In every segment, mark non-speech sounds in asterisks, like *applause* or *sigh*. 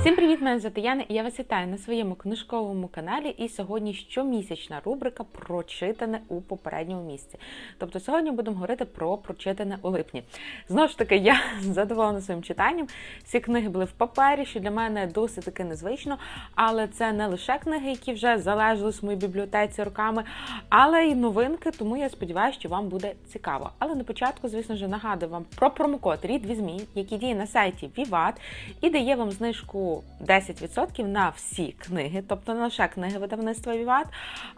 Всім привіт, мене звати Яна, і я вас вітаю на своєму книжковому каналі. І сьогодні щомісячна рубрика Прочитане у попередньому місці. Тобто сьогодні будемо говорити про прочитане у липні. Знову ж таки, я *laughs* задоволена своїм читанням. Всі книги були в папері, що для мене досить таки незвично. Але це не лише книги, які вже залежались в моїй бібліотеці роками, але й новинки. Тому я сподіваюся, що вам буде цікаво. Але на початку, звісно ж, нагадую вам про промокод Рід Візьмі, який діє на сайті Vivat і дає вам знижку 10% на всі книги, тобто не лише книги видавництва Vivat,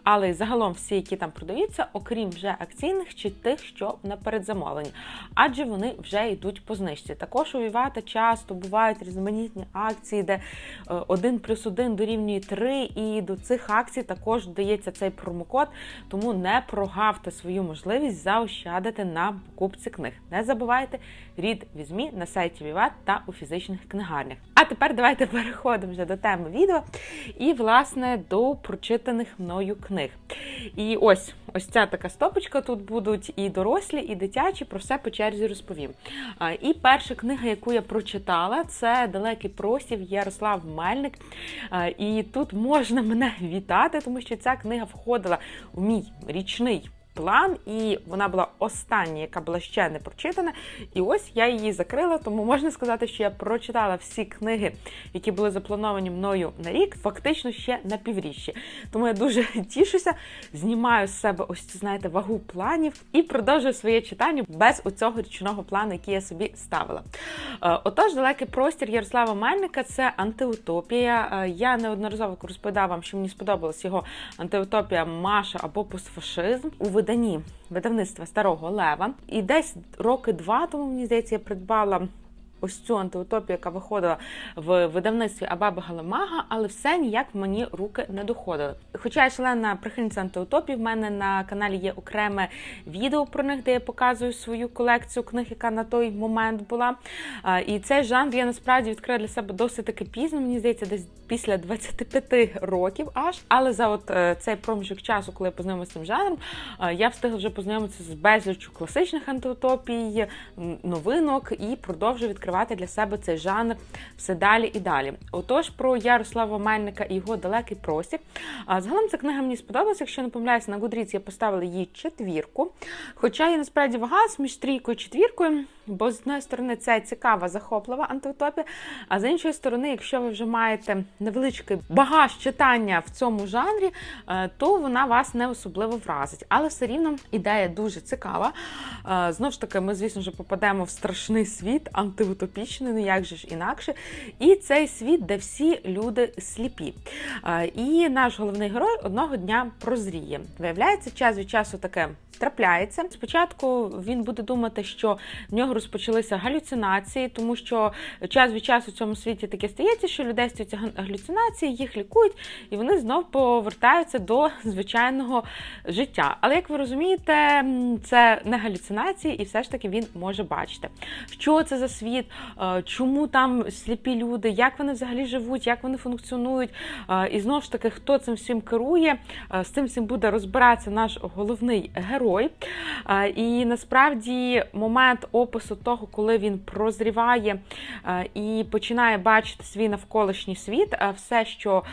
але й загалом всі, які там продаються, окрім вже акційних чи тих, що на передзамовленні, адже вони вже йдуть по знижці. Також у Vivat часто бувають різноманітні акції, де 1 плюс 1 дорівнює 3, і до цих акцій також дається цей промокод, тому не прогавте свою можливість заощадити на покупці книг. Не забувайте, рід візьмі на сайті Vivat та у фізичних книгарнях. А тепер давайте *laughs* переходимо вже до теми відео і, власне, до прочитаних мною книг. І ось ось ця така стопочка. Тут будуть і дорослі, і дитячі, про все по черзі розповім. І перша книга, яку я прочитала, це Далекий просів Ярослав Мельник. І тут можна мене *laughs* вітати, тому що ця книга входила у мій річний. План, і вона була остання, яка була ще не прочитана. І ось я її закрила, тому можна сказати, що я прочитала всі книги, які були заплановані мною на рік, фактично ще на півріччя. Тому я дуже *laughs* тішуся, знімаю з себе ось цю, знаєте, вагу планів і продовжую своє читання без оцього річного плану, який я собі ставила. Е, Отож, далекий простір Ярослава Мельника це антиутопія. Е, Я неодноразово розповідала вам, що мені сподобалась його антиутопія Маша або постфашизм у виданні видавництва Старого Лева. І десь роки два тому, мені здається, я придбала. Ось цю антиутопію, яка виходила в видавництві Абаба Галимага, але все ніяк мені руки не доходили. Хоча я члена прихильниця антиутопії, в мене на каналі є окреме відео про них, де я показую свою колекцію книг, яка на той момент була. І цей жанр я насправді відкрила для себе досить таки пізно. Мені здається, десь після 25 років аж. Але за от е, цей проміжок часу, коли я познайомилася з цим жанром, я встигла вже познайомитися з безліччю класичних антиутопій, новинок і продовжую відкривати для себе цей жанр все далі і далі. Отож, про Ярослава Мельника і його далекий простір. Загалом ця книга мені сподобалася. Якщо не помиляюся, на Goodreads я поставила їй четвірку. Хоча я насправді вагалась між трійкою і четвіркою, бо з однієї сторони це цікава, захоплива антиутопія, а з іншої сторони, якщо ви вже маєте невеличкий багаж читання в цьому жанрі, то вона вас не особливо вразить. Але все рівно ідея дуже цікава. Знову ж таки, ми, звісно ж, попадемо в страшний світ антиутопічний, ну як же ж інакше. І цей світ, де всі люди сліпі. І наш головний герой одного дня прозріє. Виявляється, час від часу таке трапляється. Спочатку він буде думати, що в нього розпочалися галюцинації, тому що час від часу в цьому світі таке стається, що людей стаються галюцинації, їх лікують, і вони знов повертаються до звичайного життя. Але як ви розумієте, це не галюцинації, і все ж таки він може бачити, що це за світ, чому там сліпі люди, як вони взагалі живуть, як вони функціонують. І знову ж таки, хто цим всім керує, з цим всім буде розбиратися наш головний герой. І насправді момент опису того, коли він прозріває і починає бачити свій навколишній світ, все, що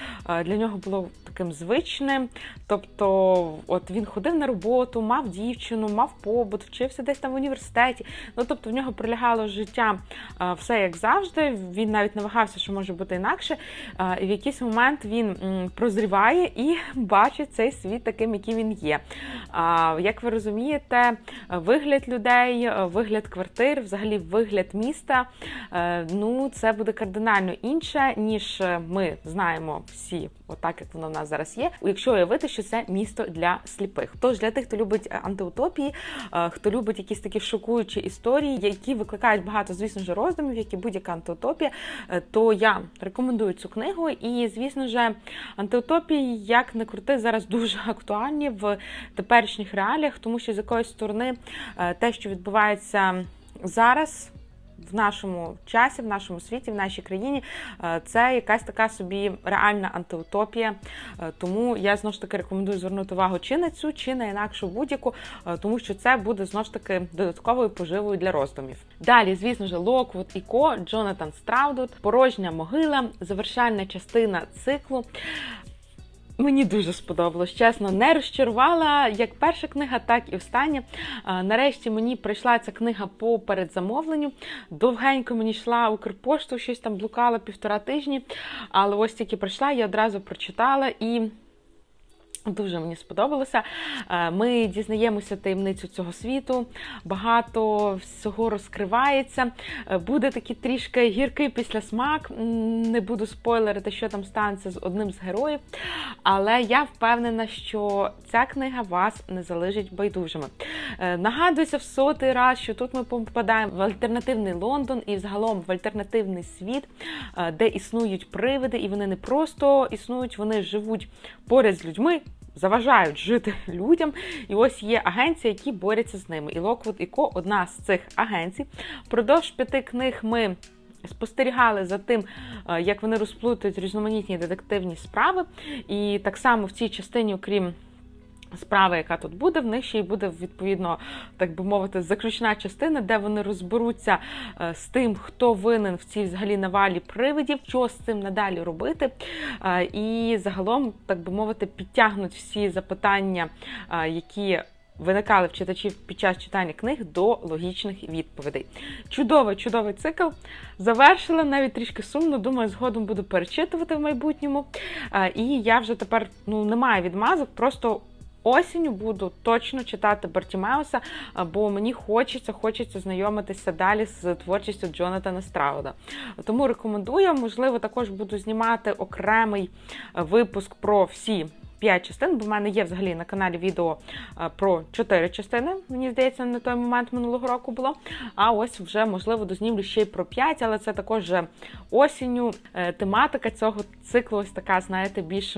для нього було таким звичним. Тобто, от він ходив на роботу, мав дівчину, мав побут, вчився десь там в університеті. Ну тобто в нього пролягало життя все як завжди. Він навіть не вагався, що може бути інакше. І в якийсь момент він прозріває і *laughs* бачить цей світ таким, який він є. Як ви розумієте, вигляд людей, вигляд квартир, взагалі вигляд міста, ну це буде кардинально інше, ніж ми знаємо всі, отак як воно в нас зараз є. Якщо уявити, що це місто для сліпих. Тож для тих, хто любить антиутопії, хто любить якісь такі шокуючі історії, які викликають багато, звісно ж, роздумів, як і будь-яка антиутопія, то я рекомендую цю книгу. І, звісно ж, антиутопії, як не крути, зараз дуже *laughs* актуальні в теперішніх реаліях, тому що з якоїсь сторони те, що відбувається зараз в нашому часі, в нашому світі, в нашій країні е, це якась така собі реальна антиутопія. Е, Тому я знову ж таки рекомендую звернути увагу чи на цю, чи на інакшу будь-яку, е, тому що це буде знову ж таки додатковою поживою для роздумів. Далі, звісно ж, Локвуд і Ко, Джонатан Страудут, порожня могила, завершальна частина циклу. Мені дуже сподобалось, чесно, не розчарувала як перша книга, так і остання. Нарешті мені прийшла ця книга по передзамовленню. Довгенько мені йшла Укрпошту, щось там блукала півтора тижні. Але ось тільки прийшла, я одразу прочитала і. Дуже мені сподобалося. Е, Ми дізнаємося таємницю цього світу, багато всього розкривається. Е, Буде такий трішки гіркий післясмак. М, Не буду спойлерити, що там станеться з одним з героїв. Але я впевнена, що ця книга вас не залишить байдужими. Е, Нагадується в сотий раз, що тут ми попадаємо в альтернативний Лондон і взагалом в альтернативний світ, де існують привиди, і вони не просто існують, вони живуть поряд з людьми. Заважають жити *laughs* людям, і ось є агенції, які борються з ними. І Локвуд і Ко одна з цих агенцій. Впродовж п'яти книг ми спостерігали за тим, е, як вони розплутують різноманітні детективні справи. І так само в цій частині, окрім справи, яка тут буде, в них ще й буде відповідно, так би мовити, заключна частина, де вони розберуться е, з тим, хто винен в цій взагалі навалі привидів, що з цим надалі робити. Е, І загалом, так би мовити, підтягнуть всі запитання, е, які. Виникали в читачів під час читання книг до логічних відповідей. Чудовий, чудовий цикл. Завершила навіть трішки сумно. Думаю, згодом буду перечитувати в майбутньому. І я вже тепер ну немає відмазок, просто Осінню буду точно читати Бартімеуса, бо мені хочеться, хочеться знайомитися далі з творчістю Джонатана Страуда. Тому рекомендую, можливо, також буду знімати окремий е, випуск про всі. П'ять частин, бо в мене є взагалі на каналі відео е, про чотири частини. Мені здається, на той момент минулого року було. А ось вже можливо дознімлю ще й про п'ять, але це також осінню. Е, Тематика цього циклу ось така, знаєте, більш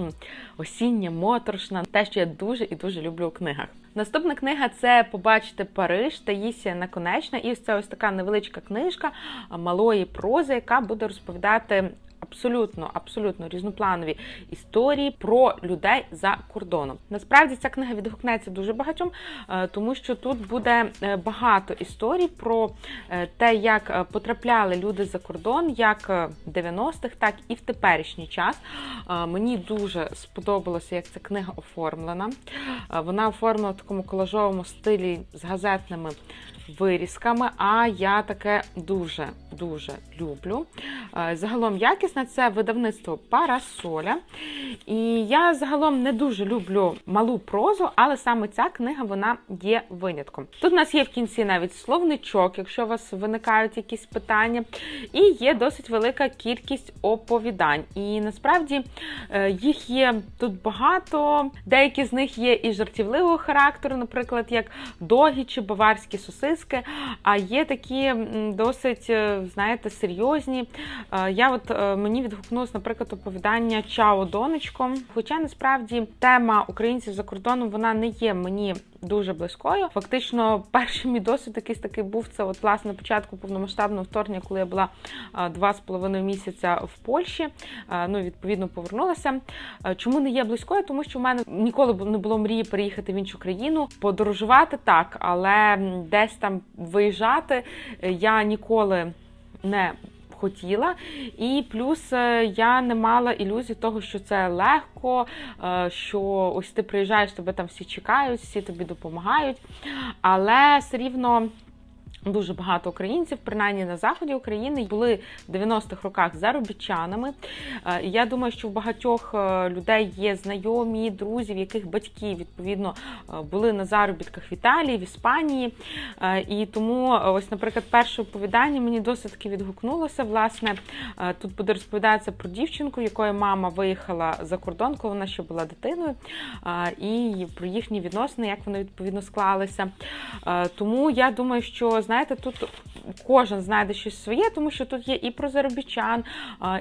осіння, моторошна. Те, що я дуже і дуже люблю у книгах. Наступна книга це Побачити Париж Таїсія Наконечна. І це ось така невеличка книжка малої прози, яка буде розповідати. Абсолютно, абсолютно різнопланові історії про людей за кордоном. Насправді ця книга відгукнеться дуже багатьом, е, тому що тут буде е, багато історій про е, те, як потрапляли люди за кордон, як е, в 90-х, так і в теперішній час. Мені дуже сподобалося, як ця книга оформлена. Вона оформлена в такому колажовому стилі з газетними вирізками, а я таке дуже дуже люблю. Е, Загалом якісне це видавництво Парасоля. І я загалом не дуже люблю малу прозу, але саме ця книга вона є винятком. Тут у нас є в кінці навіть словничок, якщо у вас виникають якісь питання, і є досить велика кількість оповідань. І насправді е, їх є тут багато. Деякі з них є і жартівливого характеру, наприклад, як догі чи баварські сосиски. А є такі досить, е, знаєте, серйозні. Е, Я от е, мені відгукнулось, наприклад, оповідання Чао Донечко. Хоча насправді тема українців за кордоном вона не є мені дуже близькою. Фактично, перший мій досвід якийсь такий був це, от власне початку повномасштабного вторгнення, коли я була два з половиною місяця в Польщі. Ну, відповідно, повернулася. Чому не є близькою? Тому що в мене ніколи не було мрії переїхати в іншу країну, подорожувати так, але десь там виїжджати я ніколи не хотіла, і плюс е, я не мала ілюзій того, що це легко, е, що ось ти приїжджаєш, тебе там всі чекають, всі тобі допомагають. Але все рівно. Дуже багато українців, принаймні на заході України, були в 90-х роках заробітчанами. Е, Я думаю, що в багатьох е, людей є знайомі, друзі, в яких батьки відповідно е, були на заробітках в Італії, в Іспанії. І тому, ось, наприклад, перше оповідання мені досить таки відгукнулося. Власне, тут буде розповідатися про дівчинку, якої мама виїхала за кордон, коли вона ще була дитиною, і про їхні відносини, як вони відповідно склалися. Тому я думаю, що знаєте, тут кожен знайде щось своє, тому що тут є і про заробітчан,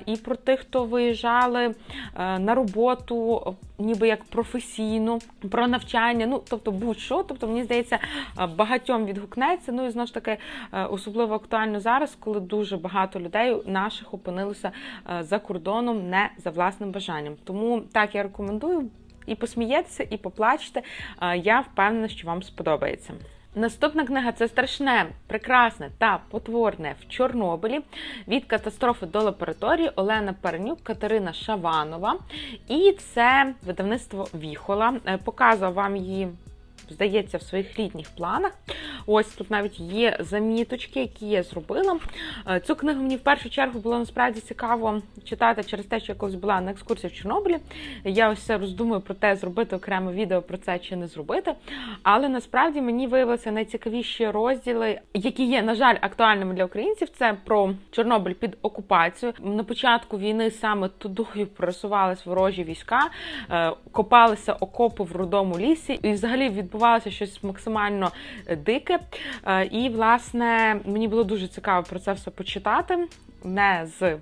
і про тих, хто виїжджали е, на роботу, ніби як професійну, про навчання. Ну, тобто, будь-що. Тобто, мені здається, е, багатьом відгукнеться. Ну і знову ж таки, е, особливо актуально зараз, коли дуже багато людей наших опинилося за кордоном не за власним бажанням. Тому так я рекомендую. І посмієтеся, і поплачете. Я впевнена, що вам сподобається. Наступна книга це страшне, прекрасне та потворне в Чорнобилі від катастрофи до лабораторії Олена Паренюк, Катерина Шаванова. І це видавництво Віхола. Е, Показував вам її. Здається, в своїх літніх планах. Ось тут навіть є заміточки, які я зробила. Е, Цю книгу мені в першу чергу було насправді цікаво читати через те, що я колись була на екскурсії в Чорнобилі. Я ось роздумую про те, зробити окреме відео про це чи не зробити. Але насправді мені виявилися найцікавіші розділи, які є, на жаль, актуальними для українців. Це про Чорнобиль під окупацією. На початку війни саме тудою просувались ворожі війська, е, копалися окопи в рудому лісі, і взагалі відбувалося щось максимально е, дике. Е, І, власне, мені було дуже цікаво про це все почитати. Не з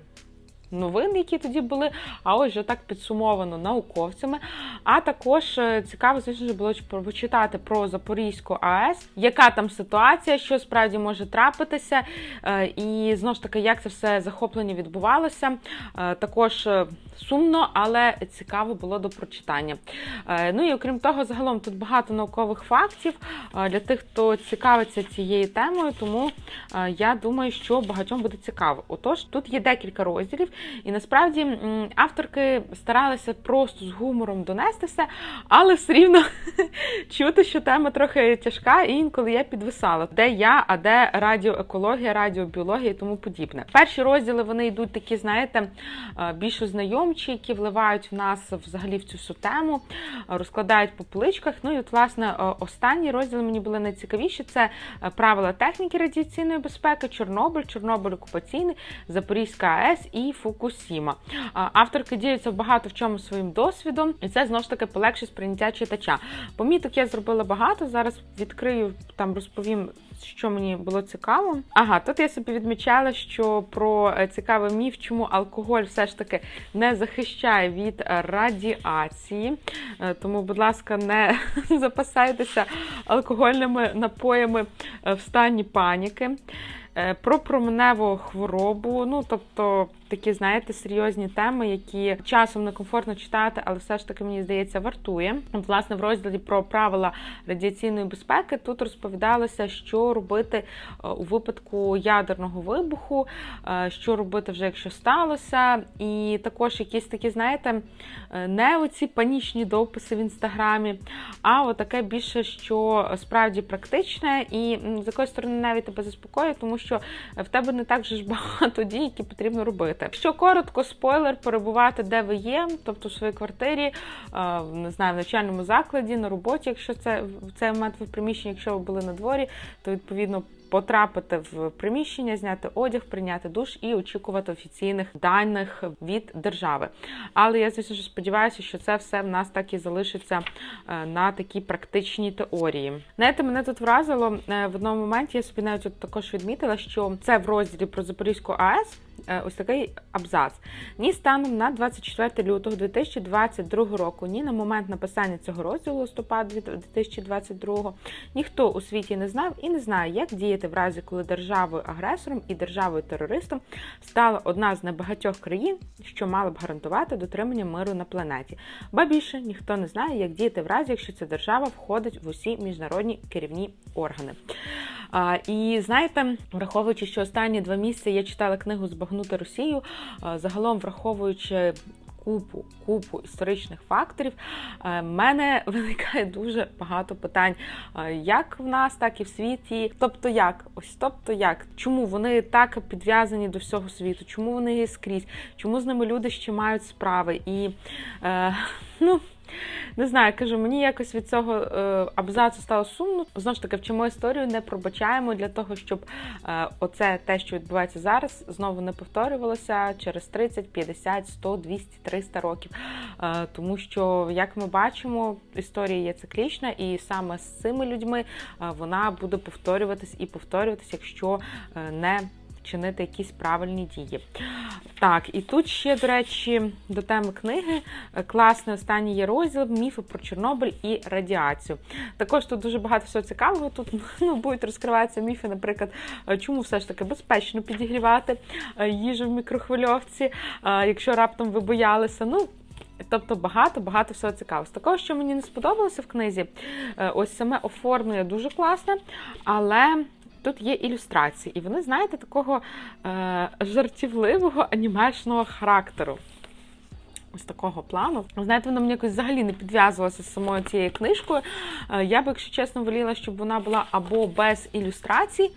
новин, які тоді були, а ось вже так підсумовано науковцями. А також е, цікаво, звісно було почитати про Запорізьку АЕС, яка там ситуація, що справді може трапитися, і знову ж таки, як це все захоплення відбувалося. Також сумно, але цікаво було до прочитання. Е, Ну і окрім того, загалом тут багато наукових фактів е, для тих, хто цікавиться цією темою, тому е, я думаю, що багатьом буде цікаво. Отож, тут є декілька розділів, і насправді авторки старалися просто з гумором донести все, але все рівно *laughs* чути, що тема трохи тяжка, і інколи я підвисала, де я, а де радіоекологія, радіобіологія і тому подібне. Перші розділи вони йдуть такі, знаєте, більш ознайомчі, які вливають в нас взагалі в цю всю тему, е, розкладають по поличках. Ну і от, власне, е, останні розділи мені були найцікавіші: це е, правила техніки радіаційної безпеки, Чорнобиль, Чорнобиль окупаційний, Запорізька АЕС і Фукусіма. Авторки діляться багато в чому своїм досвідом, і це знову ж таки полегшить сприйняття читача. Поміток я зробила багато. Зараз відкрию там, розповім. Що мені було цікаво. Ага, тут я собі відмічала, що про е, цікавий міф, чому алкоголь все ж таки не захищає від е, радіації. Е, Тому, будь ласка, не *laughs* запасайтеся алкогольними напоями е, в стані паніки. Про променеву хворобу, ну тобто такі, знаєте, серйозні теми, які часом некомфортно читати, але все ж таки мені здається вартує. Власне, в розділі про правила радіаційної безпеки тут розповідалося, що робити е, у випадку ядерного вибуху, е, що робити вже якщо сталося, і також якісь такі, знаєте, е, не оці панічні дописи в інстаграмі, а отаке більше, що справді практичне, і з якоїсь сторони навіть тебе заспокоює, тому що в тебе не так же ж *laughs* багато дій, які потрібно робити. Якщо коротко, спойлер, перебувати де ви є, тобто в своїй квартирі, е, не знаю, в навчальному закладі, на роботі, якщо це в цей момент ви в приміщенні, якщо ви були на дворі, то відповідно. Потрапити в приміщення, зняти одяг, прийняти душ і очікувати офіційних даних від держави. Але я звісно ж сподіваюся, що це все в нас так і залишиться е, на такій практичній теорії. Знаєте, мене тут вразило е, в одному моменті. Я собі навіть от також відмітила, що це в розділі про Запорізьку АЕС. Е, Ось такий абзац. Ні станом на 24 лютого 2022 року, ні на момент написання цього розділу листопад 2022, ніхто у світі не знав і не знає, як діяти в разі, коли державою-агресором і державою-терористом стала одна з небагатьох країн, що мала б гарантувати дотримання миру на планеті. Ба більше ніхто не знає, як діяти в разі, якщо ця держава входить в усі міжнародні керівні органи. А, і знаєте, враховуючи, що останні два місяці я читала книгу Збагнути Росію, загалом враховуючи. Купу купу історичних факторів, в мене *laughs* виникає дуже багато питань, е, як в нас, так і в світі. Тобто, як ось, тобто, як чому вони так підв'язані до всього світу? Чому вони скрізь? Чому з ними люди ще мають справи? І е, *laughs* ну. Не знаю, кажу, мені якось від цього е, абзацу стало сумно. Знову ж таки, вчимо історію, не пробачаємо для того, щоб е, оце те, що відбувається зараз, знову не повторювалося через 30, 50, 100, 200, 300 років. Е, тому що, як ми бачимо, історія є циклічна, і саме з цими людьми вона буде повторюватись і повторюватись, якщо не Чинити якісь правильні дії. Так, і тут ще, до речі, до теми книги е, класний останній є розділ міфи про Чорнобиль і радіацію. Також тут дуже багато всього цікавого. Тут *laughs* ну, будуть розкриватися міфи, наприклад, е, чому все ж таки безпечно підігрівати е, їжу в мікрохвильовці, якщо раптом ви боялися. Ну, Тобто багато-багато всього цікавого. З такого, що мені не сподобалося в книзі, ось саме оформлення дуже класне, але тут є ілюстрації, і вони, знаєте, такого е, жартівливого анімешного характеру. Ось такого плану. Знаєте, вона мені якось взагалі не підв'язувалася з самою цією книжкою. Е, я би, якщо чесно, воліла, щоб вона була або без ілюстрацій,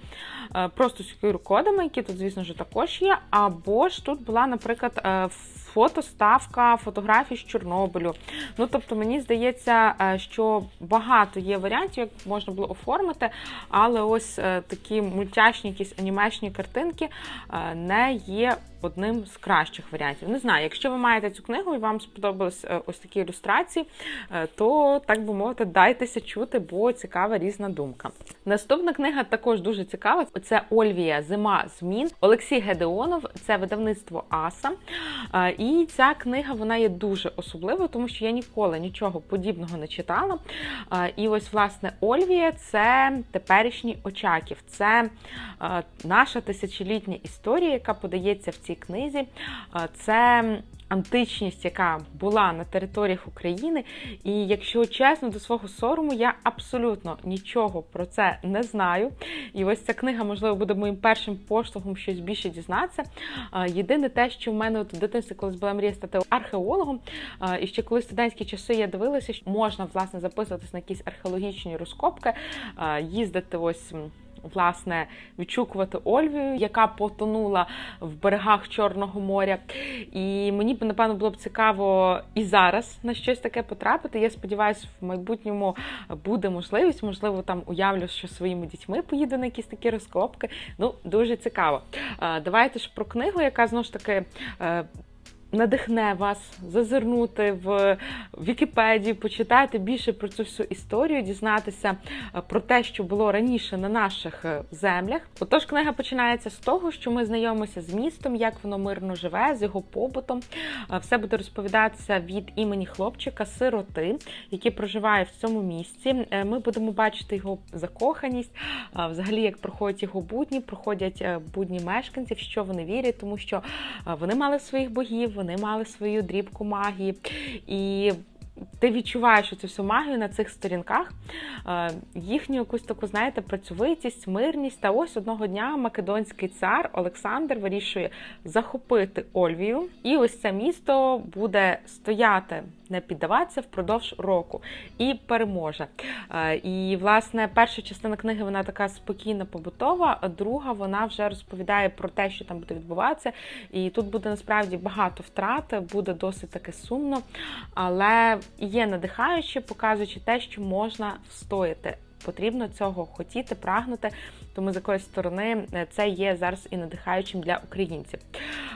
е, просто з QR-кодами, які тут, звісно також є, або ж тут була, наприклад, е, фотоставка фотографій з Чорнобилю. Ну, тобто, мені здається, що багато є варіантів, як можна було оформити, але ось такі мультяшні, якісь анімешні картинки не є одним з кращих варіантів. Не знаю, якщо ви маєте цю книгу і вам сподобались е, ось такі ілюстрації, е, то так би мовити, дайтеся чути, бо цікава різна думка. Наступна книга також дуже цікава. Це Ольвія Зима змін. Олексій Гедеонов, це видавництво Аса. Е, і ця книга вона є дуже особливою, тому що я ніколи нічого подібного не читала. І ось, власне, Ольвія це теперішній Очаків. Це наша тисячолітня історія, яка подається в цій цій книзі. Це античність, яка була на територіях України. І якщо чесно, до свого сорому, я абсолютно нічого про це не знаю. І ось ця книга, можливо, буде моїм першим поштовхом щось більше дізнатися. Єдине те, що в мене от в дитинстві колись була мрія стати археологом. І ще коли студентські часи я дивилася, що можна власне записуватись на якісь археологічні розкопки, їздити ось власне відшукувати Ольвію, яка потонула в берегах Чорного моря. І мені б, напевно, було б цікаво і зараз на щось таке потрапити. Я сподіваюся, в майбутньому буде можливість, можливо, там уявлю, що своїми дітьми поїду на якісь такі розкопки. Ну, дуже цікаво. Давайте ж про книгу, яка знову ж таки е, надихне вас зазирнути в Вікіпедію, почитати більше про цю всю історію, дізнатися е, про те, що було раніше на наших е, землях. Отож, книга починається з того, що ми знайомимося з містом, як воно мирно живе, з його побутом. Е, все буде розповідатися від імені хлопчика, сироти, який проживає в цьому місці. Ми будемо бачити його закоханість, взагалі, як проходять його будні, проходять будні мешканців, що вони вірять, тому що вони мали своїх богів вони мали свою дрібку магії. І ти відчуваєш цю всю магію на цих сторінках, е, їхню якусь таку, знаєте, працьовитість, мирність. Та ось одного дня македонський цар Олександр вирішує захопити Ольвію. І ось це місто буде стояти, не піддаватися впродовж року і переможе. Е, і, власне, перша частина книги вона така спокійна, побутова, а друга вона вже розповідає про те, що там буде відбуватися. І тут буде насправді багато втрат, буде досить таке сумно. Але є надихаюче, показуючи те, що можна встояти. Потрібно цього хотіти, прагнути, тому з якоїсь сторони е, це є зараз і надихаючим для українців.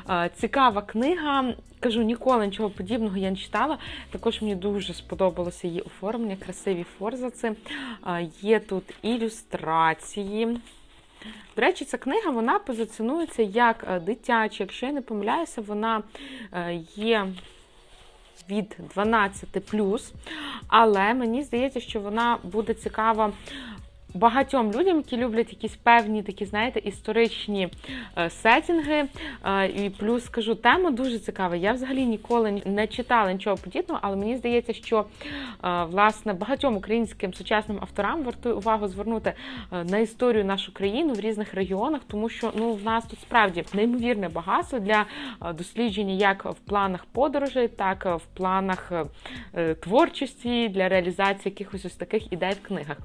Е, цікава книга. Кажу, ніколи нічого подібного я не читала. Також мені дуже сподобалося її оформлення, красиві форзаци. Е, є тут ілюстрації. До речі, ця книга вона позиціонується як дитяча. Якщо я не помиляюся, вона є від 12 але мені здається, що вона буде цікава багатьом людям, які люблять якісь певні такі, знаєте, історичні е, сетінги. Е, і плюс скажу, тема дуже цікава. Я взагалі ніколи не читала нічого подібного, але мені здається, що е, власне багатьом українським сучасним авторам вартує увагу звернути на історію нашу країну в різних регіонах, тому що ну в нас тут справді неймовірне багатство для дослідження як в планах подорожей, так в планах творчості для реалізації якихось ось таких ідей в книгах.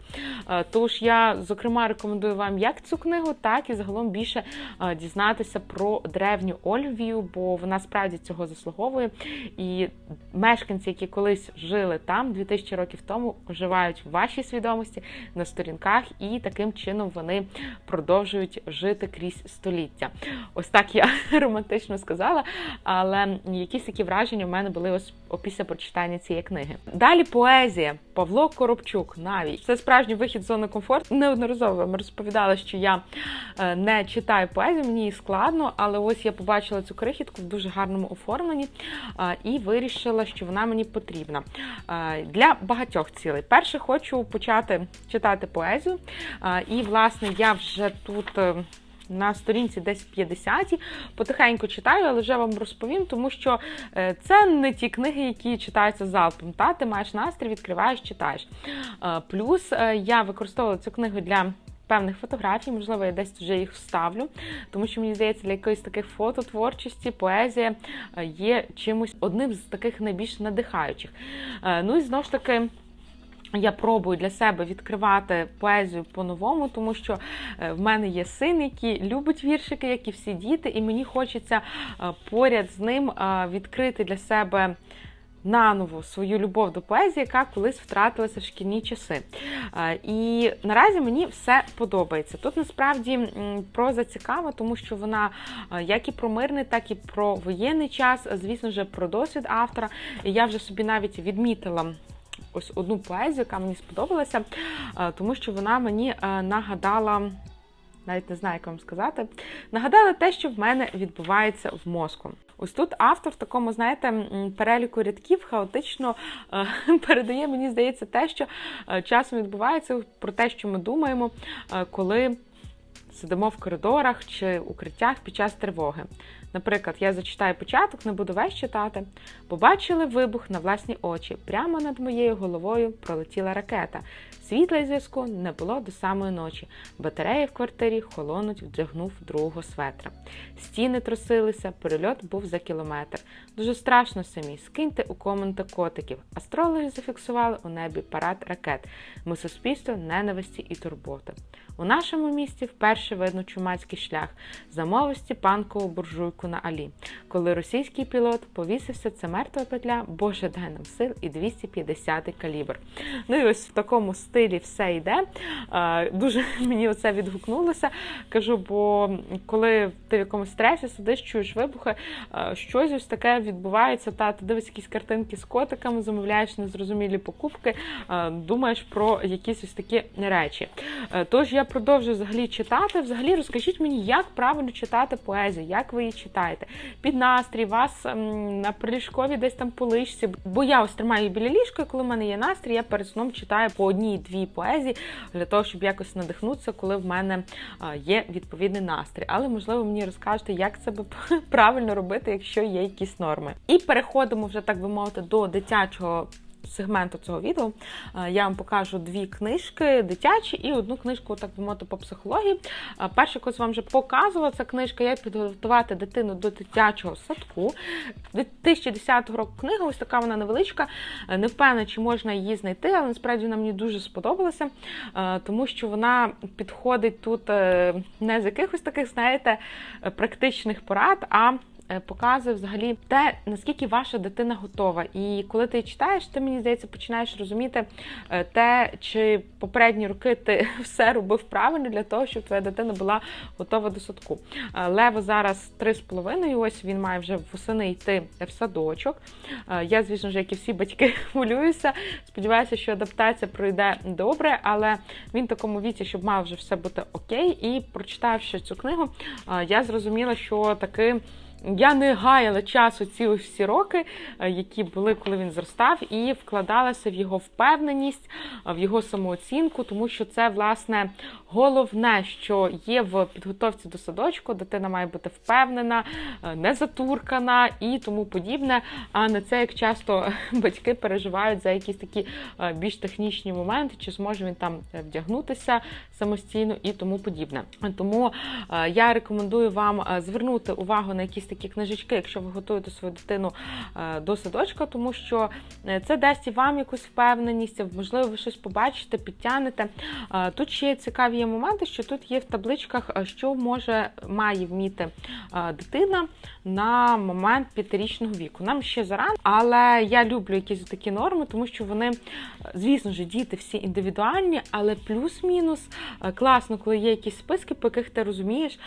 Тож Я, зокрема, рекомендую вам як цю книгу, так і загалом більше е, дізнатися про древню Ольвію, бо вона справді цього заслуговує. І мешканці, які колись жили там 2000 років тому, оживають в вашій свідомості на сторінках, і таким чином вони продовжують жити крізь століття. Ось так я *laughs* романтично сказала, але якісь такі враження в мене були ось після прочитання цієї книги. Далі поезія Павло Коробчук. Навіть це справжній вихід з зони комфорту. Неодноразово ми розповідала, що я е, не читаю поезію, мені її складно, але ось я побачила цю крихітку в дуже гарному оформленні е, і вирішила, що вона мені потрібна е, для багатьох цілей. Перше, хочу почати читати поезію, і власне я вже тут на сторінці десь 50 Потихеньку читаю, але вже вам розповім, тому що е, це не ті книги, які читаються залпом. Та Ти маєш настрій, відкриваєш, читаєш. Е, плюс е, я використовувала цю книгу для. Певних фотографій, можливо, я десь вже їх вставлю, тому що мені здається, для якоїсь таких фототворчості, поезія є чимось одним з таких найбільш надихаючих. Ну і знову ж таки. Я пробую для себе відкривати поезію по-новому, тому що е, в мене є син, який любить віршики, як і всі діти, і мені хочеться е, поряд з ним е, відкрити для себе. Наново свою любов до поезії, яка колись втратилася в шкільні часи. І наразі мені все подобається. Тут насправді проза цікава, тому що вона як і про мирний, так і про воєнний час, звісно ж, про досвід автора. І я вже собі навіть відмітила ось одну поезію, яка мені сподобалася, е, тому що вона мені е, нагадала. Навіть не знаю, як вам сказати, нагадала те, що в мене відбувається в мозку. Ось тут автор в такому, знаєте, переліку рядків хаотично е, *laughs* передає, мені здається, те, що часом відбувається про те, що ми думаємо, коли сидимо в коридорах чи укриттях під час тривоги. Наприклад, я зачитаю початок, не буду весь читати. Побачили вибух на власні очі. Прямо над моєю головою пролетіла ракета. Світла й зв'язку не було до самої ночі. Батареї в квартирі холонуть, вдягнув другого светра. Стіни трусилися, перельот був за кілометр. Дуже страшно самі. Скиньте у коменти котиків. Астрологи зафіксували у небі парад ракет. Ми суспільство ненависті і турботи. У нашому місті вперше видно чумацький шлях, замовив Степанкову буржуйку на Алі. Коли російський пілот повісився, це мертва петля, Боже дай нам сил і 250 калібр. Ну і ось в такому стилі все йде. Дуже *laughs* мені оце відгукнулося. Кажу, бо коли ти в якомусь стресі сидиш, чуєш вибухи, щось ось таке відбувається. Та ти дивишся якісь картинки з котиками, замовляєш незрозумілі покупки, думаєш про якісь ось такі речі. Тож я продовжую взагалі читати. Взагалі, розкажіть мені, як правильно читати поезію, як ви її читаєте. Під настрій, вас ем, на приліжкові десь там полишці. Бо я ось тримаю біля ліжка, коли в мене є настрій, я перед сном читаю по одній-дві поезії для того, щоб якось надихнутися, коли в мене є відповідний настрій. Але, можливо, мені розкажете, як це *laughs* правильно робити, якщо є якісь норми. І переходимо вже, так би мовити, до дитячого сегменту цього відео е, я вам покажу дві книжки дитячі і одну книжку, так би мовити, по психології. Е, перша, якось вам вже показувала ця книжка, як підготувати дитину до дитячого садку. 2010 року книга, ось така вона невеличка. Е, не впевнена, чи можна її знайти, але насправді вона мені дуже сподобалася, тому що вона підходить тут не з якихось таких, знаєте, практичних порад, а показує взагалі те, наскільки ваша дитина готова. І коли ти читаєш, ти мені здається, починаєш розуміти е, те, чи попередні роки ти *laughs* все робив правильно для того, щоб твоя дитина була готова до садку. Е, Лево зараз 3,5, ось він має вже восени йти в садочок. Я, звісно ж, як і всі батьки, *laughs* хвилююся. Сподіваюся, що адаптація пройде добре, але він в такому віці, щоб мав вже все бути окей. І прочитавши цю книгу, я зрозуміла, що таки. Я не гаяла часу ці всі роки, е, які були, коли він зростав, і вкладалася в його впевненість, в його самооцінку, тому що це, власне, головне, що є в підготовці до садочку. Дитина має бути впевнена, е, не затуркана і тому подібне. А не це як часто *laughs* батьки переживають за якісь такі е, більш технічні моменти, чи зможе він там вдягнутися самостійно і тому подібне. Тому я рекомендую вам звернути увагу на якісь такі книжечки, якщо ви готуєте свою дитину е, до садочка, тому що е, це дасть і вам якусь впевненість, можливо, ви щось побачите, підтягнете. Е, Тут ще цікаві є моменти, що тут є в табличках, що може має вміти дитина на момент п'ятирічного віку. Нам ще зарано, але я люблю якісь такі норми, тому що вони, звісно ж, діти всі індивідуальні, але плюс-мінус класно, коли є якісь списки, по яких ти розумієш,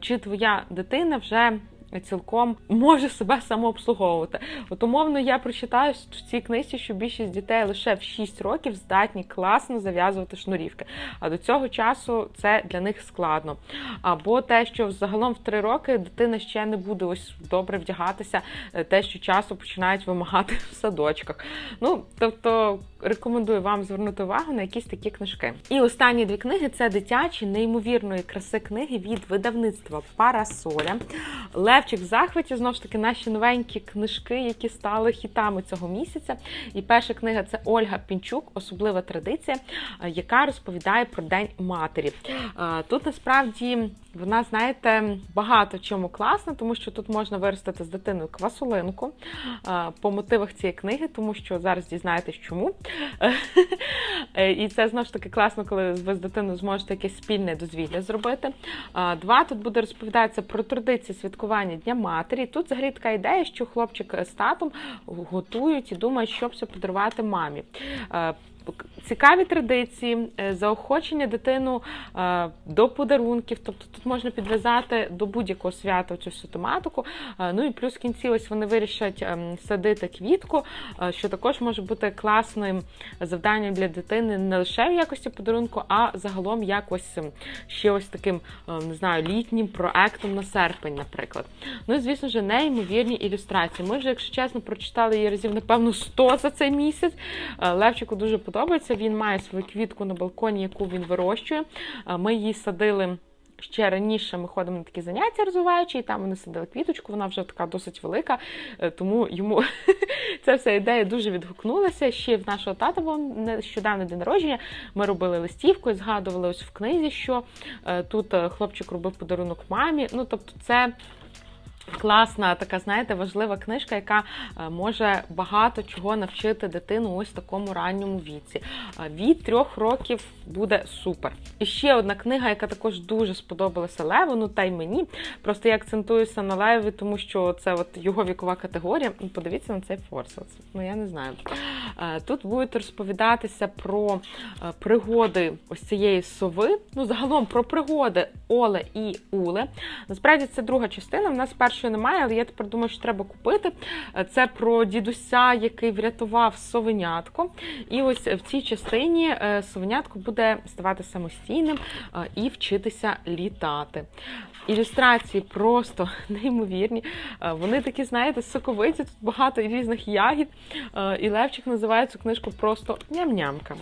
чи твоя дитина вже. Цілком може себе самообслуговувати. От умовно я прочитаю в цій книжці, що більшість дітей лише в 6 років здатні класно зав'язувати шнурівки. А до цього часу це для них складно. Або те, що загалом в 3 роки дитина ще не буде ось добре вдягатися, е, те, що часу починають вимагати в садочках. Ну тобто рекомендую вам звернути увагу на якісь такі книжки. І останні дві книги це дитячі неймовірної краси книги від видавництва Парасоля. Левчик в захваті знову ж таки наші новенькі книжки, які стали хітами цього місяця. І перша книга це Ольга Пінчук, особлива традиція, е, яка розповідає про День матері. Е, Тут насправді вона, знаєте, багато чому класна, тому що тут можна виростити з дитиною квасолинку е, по мотивах цієї книги, тому що зараз дізнаєтесь чому. І це знову ж таки класно, коли ви з дитиною зможете якесь спільне дозвілля зробити. Два тут буде розповідатися про традиції святкування Дня матері. Тут взагалі така ідея, що хлопчик з татом готують і думають, що б це подарувати мамі. Цікаві традиції, е, заохочення дитину е, до подарунків, тобто тут можна підв'язати до будь-якого свята цю всю тематику. Е, Ну і плюс в кінці ось вони вирішать ем, садити квітку, що також може бути класним завданням для дитини не лише в якості подарунку, а загалом якось ем, ще ось таким е, не знаю, літнім проектом на серпень, наприклад. Ну і звісно ж, неймовірні ілюстрації. Ми вже, якщо чесно, прочитали її разів, напевно, 100 за цей місяць. Левчику дуже подобається. Він має свою квітку на балконі, яку він вирощує. Ми її садили. Ще раніше ми ходимо на такі заняття розвиваючі, і там вони садили квіточку, вона вже така досить велика, е, тому йому *laughs* ця вся ідея дуже відгукнулася. Ще в нашого тата був нещодавно день народження. Ми робили листівку і згадували ось в книзі, що е, тут е, хлопчик робив подарунок мамі. Ну тобто, це. Класна, така, знаєте, важлива книжка, яка е, може багато чого навчити дитину ось такому ранньому віці. Е, Від трьох років буде супер. І ще одна книга, яка також дуже сподобалася Леву, ну та й мені. Просто я акцентуюся на Леві, тому що це от його вікова категорія. Ну, Подивіться на цей форсац. Ну я не знаю. Е, Тут будуть розповідатися про пригоди ось цієї сови. Ну, загалом про пригоди Оле і Уле. Насправді це друга частина. В нас першої немає, але я тепер думаю, що треба купити. Е, Це про дідуся, який врятував совенятко. І ось в цій частині е, совенятко буде ставати самостійним е, і вчитися літати. Ілюстрації просто *laughs* неймовірні. Вони такі, знаєте, соковиті, тут багато різних ягід. І Левчик називає цю книжку просто ням-нямка.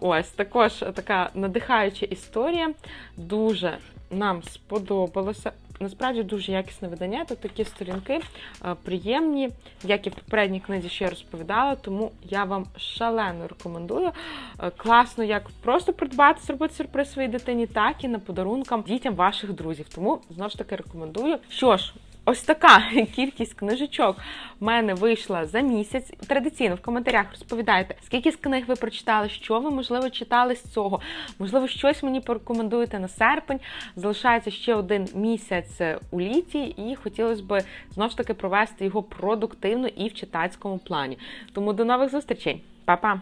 Ось також така надихаюча історія. Дуже нам сподобалося. Насправді дуже якісне видання. Тут такі сторінки е, приємні, як і в попередній книзі ще розповідала, тому я вам шалено рекомендую. Е, Класно, як просто придбати, зробити сюрприз своїй дитині, так і на подарункам дітям ваших друзів. Тому знову ж таки рекомендую. Що ж. Ось така *laughs* кількість книжечок в мене вийшла за місяць. Традиційно в коментарях розповідайте, скільки з книг ви прочитали, що ви, можливо, читали з цього. Можливо, щось мені порекомендуєте на серпень. Залишається ще один місяць у літі, і хотілося б знову ж таки провести його продуктивно і в читацькому плані. Тому до нових зустрічей, Па-па!